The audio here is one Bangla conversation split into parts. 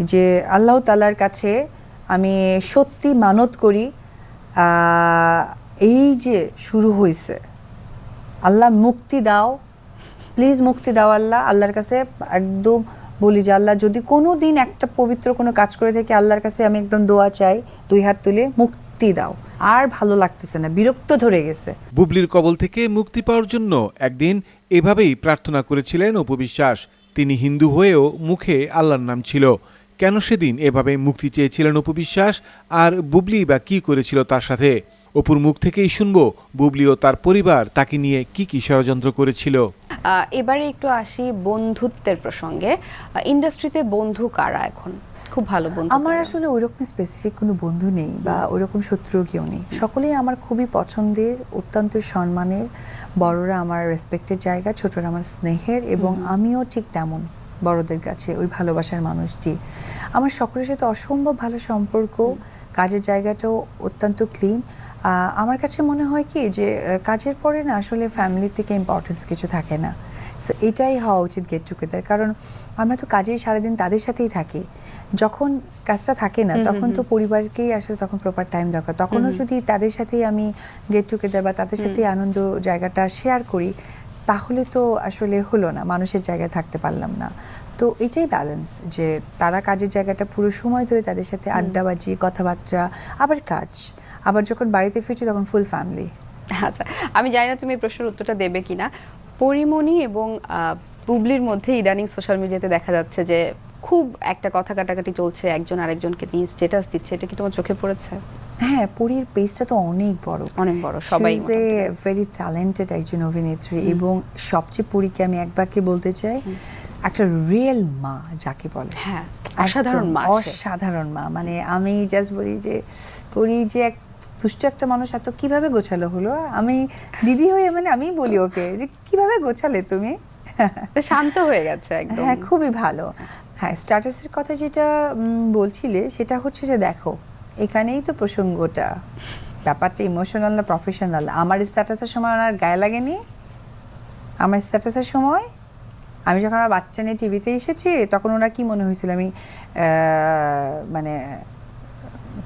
যে আল্লাহ তালার কাছে আমি সত্যি মানত করি এই যে শুরু হয়েছে আল্লাহ মুক্তি দাও। প্লিজ মুক্তি দাও আল্লাহ। আল্লাহর কাছে একদম বলি যে, আল্লাহ যদি কোনো দিন একটা পবিত্র কোনো কাজ করে থাকি আল্লাহর কাছে আমি একদম দোয়া চাই, দুই হাত তুলে মুক্তি দাও। আর ভালো লাগতেছে না, বিরক্ত ধরে গেছে। বুবলির কবল থেকে মুক্তি পাওয়ার জন্য একদিন এভাবেই প্রার্থনা করেছিলেন উপবিশ্বাস তিনি হিন্দু হয়েও মুখে আল্লাহর নাম ছিল। কেন সেদিন এভাবে মুক্তি চেয়েছিলেন উপবিশ্বাস আর বুবলি বা কি করেছিল তার সাথে? অপুর মুখ থেকেই শুনব বুবলি ও তার পরিবার তাকে নিয়ে কি কি ষড়যন্ত্র করেছিল। এবারে একটু আসি বন্ধুত্বের প্রসঙ্গে। ইন্ডাস্ট্রিতে বন্ধু কারা এখন? খুব ভালো বন্ধু আমার? আসলে ওইরকম স্পেসিফিক কোনো বন্ধু নেই বা ওইরকম শত্রু কেউ নেই। সকলেই আমার খুবই পছন্দের অত্যন্ত সম্মানের বড়রা আমার রেসপেক্টের জায়গা ছোটরা আমার স্নেহের এবং আমিও ঠিক তেমন। বড়দের কাছে ওই ভালোবাসার মানুষটি। আমার সকলের সাথে অসম্ভব ভালো সম্পর্ক কাজের জায়গাটাও অত্যন্ত ক্লিন আমার কাছে মনে হয় কি যে কাজের পরে না আসলে ফ্যামিলি থেকে ইম্পর্টেন্স কিছু থাকে না। সো এটাই হওয়া উচিত গেট টুগেদার কারণ আমরা তো কাজেই সারাদিন তাদের সাথেই থাকি। যখন কাজটা থাকে না তখন তো পরিবারকেই আসলে তখন প্রপার টাইম দরকার। তখনও যদি তাদের সাথেই আমি গেট টুগেদার বা তাদের সাথেই আনন্দ জায়গাটা শেয়ার করি তাহলে তো আসলে হলো না মানুষের জায়গায় থাকতে পারলাম না। তো এটাই ব্যালেন্স যে তারা কাজের জায়গাটা পুরো সময় ধরে তাদের সাথে আড্ডাবাজি কথাবার্তা আবার কাজ। আবার যখন বাড়িতে ফিরছি তখন ফুল ফ্যামিলি আচ্ছা আমি জানি না তুমি এই প্রশ্নের উত্তরটা দেবে কিনা। পরিমণি এবং আহ, বুবলির মধ্যে ইদানিং সোশ্যাল মিডিয়াতে দেখা যাচ্ছে যে খুব একটা কথা কাটাকাটি চলছে একজন আরেকজনকে নিয়ে স্ট্যাটাস দিচ্ছে। এটা কি তোমার চোখে পড়েছে? হ্যাঁ পুরীর পেজটা তো অনেক বড়। অনেক বড় সবাই যে ভেরি ট্যালেন্টেড একজন অভিনেত্রী এবং সবচেয়ে পুরীকে আমি একবারকে বলতে চাই একটা রিয়েল মা যাকে বলে। হ্যাঁ অসাধারণ মা অসাধারণ মা। মানে আমি জাস্ট বলি যে পুরী যে এক দুষ্ট একটা মানুষ এত কীভাবে গোছালো হলো? আমি দিদি হয়ে মানে আমি বলি ওকে যে কীভাবে গোছালে তুমি? শান্ত হয়ে গেছে একদম। হ্যাঁ খুবই ভালো। হ্যাঁ স্ট্যাটাসের কথা যেটা বলছিলে সেটা হচ্ছে যে দেখো এখানেই তো প্রসঙ্গটা। ব্যাপারটা ইমোশনাল না প্রফেশনাল আমার স্ট্যাটাসের সময় ওনার গায়ে লাগেনি? আমার স্ট্যাটাসের সময়? আমি যখন আমার বাচ্চা নিয়ে টিভিতে এসেছি, তখন ওনার কি মনে হয়েছিল? আমি মানে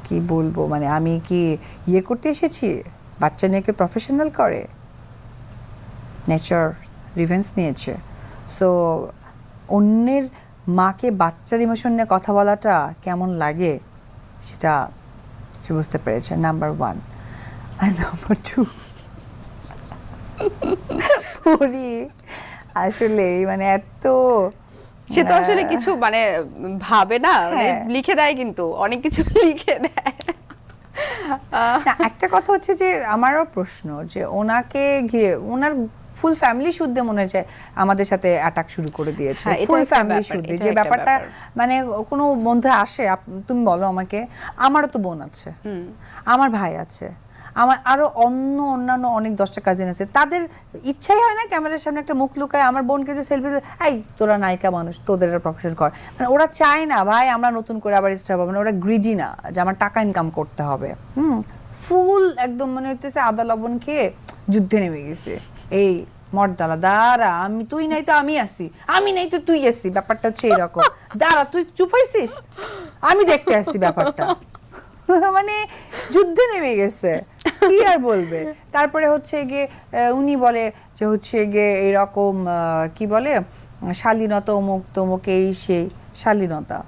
কি বলব? মানে আমি কি ইয়ে করতে এসেছি? বাচ্চা নিয়ে প্রফেশনাল করে? নেচার রিভেন্স নিয়েছে। সো অন্যের মাকে বাচ্চার ইমোশন নিয়ে কথা বলাটা কেমন লাগে? সেটা সে বুঝতে পেরেছে নাম্বার ওয়ান আর নাম্বার টু পরি আসলে মানে এত সে তো আসলে কিছু মানে ভাবে না মানে হ্যাঁ। লিখে দেয় কিন্তু অনেক কিছু লিখে দেয় একটা কথা হচ্ছে যে আমারও প্রশ্ন যে ওনাকে ঘিরে ওনার ফুল ফ্যামিলি শুদ্ধে মনে হচ্ছে আমাদের সাথে অ্যাটাক শুরু করে দিয়েছে। হ্যাঁ, ফুল ফ্যামিলি শুদ্ধে। যে ব্যাপারটা মানে কোনো বন্ধু আসে তুমি বলো আমাকে আমারও তো বোন আছে। আমার ভাই আছে। আমার আরও অন্য অন্যান্য অনেক দশটা কাজিন আছে। তাদের ইচ্ছাই হয় না ক্যামেরার সামনে একটা মুখ লুকায় আমার বোনকে যে সেলফি এই তোরা নায়িকা মানুষ তোদের প্রফেশন কর। মানে ওরা চায় না ভাই আমরা নতুন করে আবার স্টার পাবো না ওরা গ্রিডি না যে আমার টাকা ইনকাম করতে হবে। হুম ফুল একদম মনে হইতেছে আদা লবণ খেয়ে যুদ্ধে নেমে গেছে। এই মর্দালা দাঁড়া আমি তুই নাই তো আমি আছি। আমি নাই তো তুই আসি ব্যাপারটা হচ্ছে এরকম। দাঁড়া তুই চুপ হয়েছিস আমি দেখতে আসছি ব্যাপারটা। মানে যুদ্ধে নেমে গেছে। কি আর বলবে? তারপরে হচ্ছে গিয়ে উনি বলে যে হচ্ছে গিয়ে এরকম কি বলে? শালীনতা অমুক তমুক এই সেই শালীনতা।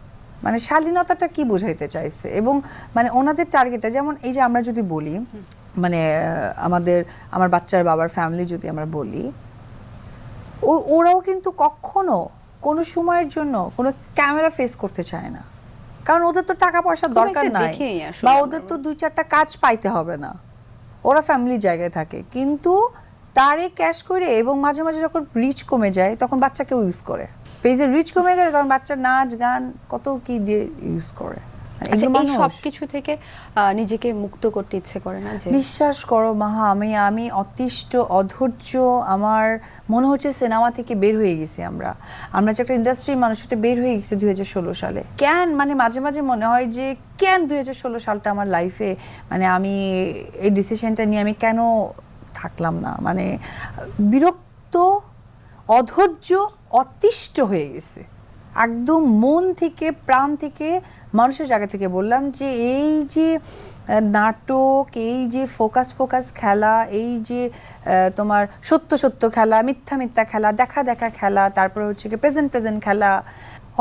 মানে শালীনতাটা কি বোঝাইতে চাইছে? এবং মানে ওনাদের টার্গেটটা যেমন এই যে আমরা যদি বলি মানে আমাদের আমার বাচ্চার বাবার ফ্যামিলি যদি আমরা বলি ও- ওরাও কিন্তু কখনো কোনো সময়ের জন্য কোনো ক্যামেরা ফেস করতে চায় না। কারণ ওদের তো টাকা পয়সার দরকার নাই। বা ওদের তো দুই চারটা কাজ পাইতে হবে না। ওরা ফ্যামিলি জায়গায় থাকে। কিন্তু তারে ক্যাশ করে এবং মাঝে মাঝে যখন রিচ কমে যায় তখন বাচ্চাকেও ইউজ করে। পেজের রিচ কমে গেলে তখন বাচ্চা নাচ গান কত কি দিয়ে ইউজ করে। এই সব কিছু থেকে নিজেকে মুক্ত করতে ইচ্ছে করে না যে বিশ্বাস করো মাহা আমি আমি অতিষ্ঠ অধৈর্য আমার মনে হচ্ছে সিনেমা থেকে বের হয়ে গেছি আমরা। আমরা যে একটা ইন্ডাস্ট্রির মানুষ সেটা বের হয়ে গেছে দুই হাজার ষোলো সালে। কেন? মানে মাঝে মাঝে মনে হয় যে কেন দুই হাজার ষোলো সালটা আমার লাইফে মানে আমি এই ডিসিশনটা নিয়ে আমি কেন থাকলাম না? মানে বিরক্ত অধৈর্য অতিষ্ঠ হয়ে গেছে। একদম মন থেকে, প্রাণ থেকে, মানুষের জায়গা থেকে বললাম যে এই যে নাটক, এই যে ফোকাস ফোকাস খেলা, এই যে তোমার সত্য সত্য খেলা, মিথ্যা মিথ্যা খেলা, দেখা দেখা খেলা, তারপরে হচ্ছে কি প্রেজেন্ট প্রেজেন্ট খেলা,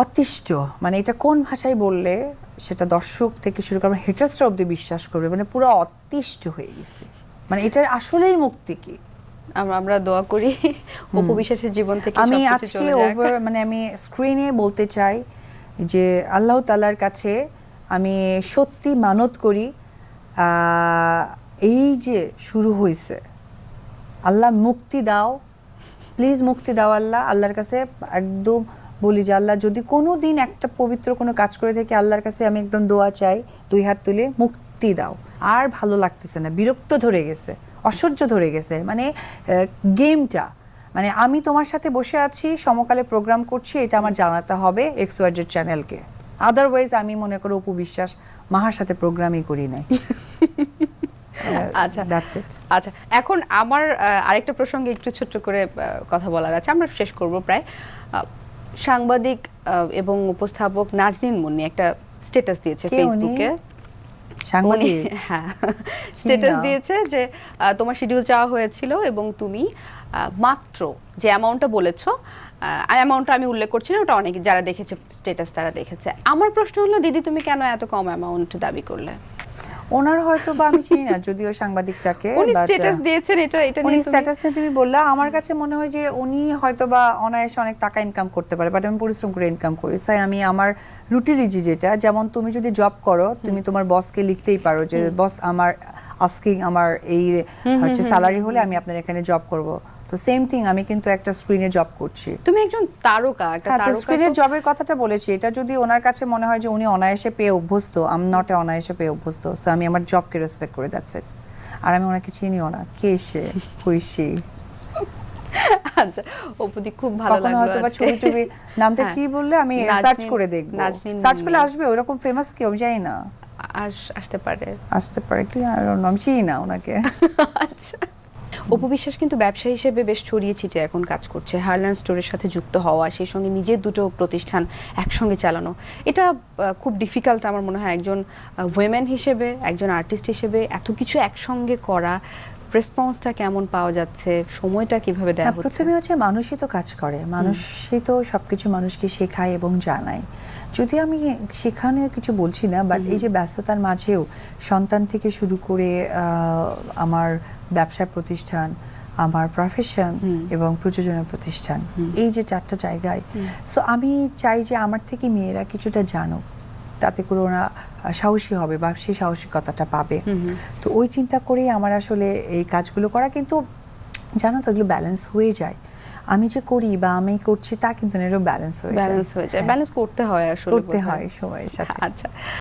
অতিষ্ঠ। মানে এটা কোন ভাষায় বললে সেটা দর্শক থেকে শুরু করে হেটার্সরা অব্দি বিশ্বাস করবে। মানে পুরো অতিষ্ঠ হয়ে গেছে। মানে এটার আসলেই মুক্তি কি? আমরা দোয়া করি উপবিশ্বাসের জীবন থেকে আমি আজকে ওভার মানে আমি স্ক্রিনে বলতে চাই যে আল্লাহ তালার কাছে আমি সত্যি মানত করি এই যে শুরু হয়েছে আল্লাহ মুক্তি দাও প্লিজ মুক্তি দাও আল্লাহ। আল্লাহর কাছে একদম বলি যে আল্লাহ যদি কোনো দিন একটা পবিত্র কোনো কাজ করে থাকি আল্লাহর কাছে আমি একদম দোয়া চাই দুই হাত তুলে মুক্তি দাও। আর ভালো লাগতেছে না বিরক্ত ধরে গেছে। অসহ্য ধরে গেছে। মানে গেমটা মানে আমি তোমার সাথে বসে আছি সমকালে প্রোগ্রাম করছি এটা আমার জানাতে হবে এক্স ওয়াইজেড চ্যানেলকে আদারওয়াইজ আমি মনে করো অপু বিশ্বাস মাহার সাথে প্রোগ্রামই করি নাই। আচ্ছা। দ্যাটস ইট আচ্ছা এখন আমার আরেকটা প্রসঙ্গে একটু ছোট্ট করে কথা বলার আছে আমরা শেষ করব প্রায়। সাংবাদিক এবং উপস্থাপক নাজনীন মুন্নি একটা স্ট্যাটাস দিয়েছে ফেসবুকে সাংবাদিক। হ্যাঁ স্ট্যাটাস দিয়েছে যে তোমার শিডিউল চাওয়া হয়েছিল এবং তুমি আহ, মাত্র যে অ্যামাউন্টটা বলেছ অ্যামাউন্টটা আমি উল্লেখ করছি না ওটা অনেকে যারা দেখেছে স্ট্যাটাস তারা দেখেছে। আমার প্রশ্ন হলো দিদি তুমি কেন এত কম অ্যামাউন্ট দাবি করলে? ওনার হয়তো বা আমি চিনি না যদিও সাংবাদিকটাকে উনি স্ট্যাটাস দিয়েছেন এটা এটা উনি নিয়ে তুমি- স্ট্যাটাস নিয়ে তুমি বললা আমার কাছে মনে হয় যে উনি হয়তো বা অনায়াসে অনেক টাকা ইনকাম করতে পারে বাট আমি পরিশ্রম করে ইনকাম করি। তাই আমি আমার রুটি রিজি যেটা যেমন তুমি যদি জব করো তুমি তোমার বসকে লিখতেই পারো যে বস আমার আস্কিং আমার এই হচ্ছে স্যালারি হলে আমি আপনার এখানে জব করব। তো সেম থিং আমি কিন্তু একটা স্ক্রিনে জব করছি। তুমি একজন তারকা একটা তারকা স্ক্রিনের তো- জবের কথাটা বলেছি এটা যদি ওনার কাছে মনে হয় যে উনি অনায়াসে পেয়ে অভ্যস্ত আম নট এ অনায়াসে পেয়ে অভ্যস্ত সো আমি আমার জবকে রেসপেক্ট করে দ্যাটস ইট আর আমি ওনাকে চিনিও না কে সে হুই সে। আচ্ছা অপুদি খুব ভালো লাগল হয়তো বা ছবি টবি নামটা হ্যাঁ। কি বললে? আমি সার্চ করে দেখব। সার্চ করলে আসবে ওরকম ফেমাস কেউ জানি না। আস- আসতে পারে। আসতে পারে কি? আর আমি চিনি না ওনাকে। আচ্ছা। অপু বিশ্বাস কিন্তু ব্যবসা হিসেবে বেশ ছড়িয়ে ছিটে এখন কাজ করছে। হারল্যান্ড স্টোরের সাথে যুক্ত হওয়া সেই সঙ্গে নিজের দুটো প্রতিষ্ঠান একসঙ্গে চালানো। এটা খুব ডিফিকাল্ট আমার মনে হয় একজন ওয়েমেন হিসেবে একজন আর্টিস্ট হিসেবে এত কিছু একসঙ্গে করা রেসপন্সটা কেমন পাওয়া যাচ্ছে সময়টা কীভাবে দেওয়া হচ্ছে? প্রথমে হচ্ছে মানুষই তো কাজ করে। মানুষই তো সবকিছু মানুষকে শেখায় এবং জানায়। যদি আমি শেখানো কিছু বলছি না বাট এই যে ব্যস্ততার মাঝেও সন্তান থেকে শুরু করে আমার ব্যবসা প্রতিষ্ঠান আমার প্রফেশন এবং প্রযোজনা প্রতিষ্ঠান এই যে চারটা জায়গায় সো আমি চাই যে আমার থেকে মেয়েরা কিছুটা জানুক তাতে করে ওরা সাহসী হবে বা সেই সাহসিকতাটা পাবে। তো ওই চিন্তা করেই আমার আসলে এই কাজগুলো করা কিন্তু জানো তো এগুলো ব্যালেন্স হয়ে যায়। আমি যে করি বা আমি করছি তা কিন্তু এরও ব্যালেন্স হয়ে যায়। ব্যালেন্স হয়ে যায়। ব্যালেন্স করতে হয় আসলে করতে হয় সময়ের সাথে। আচ্ছা।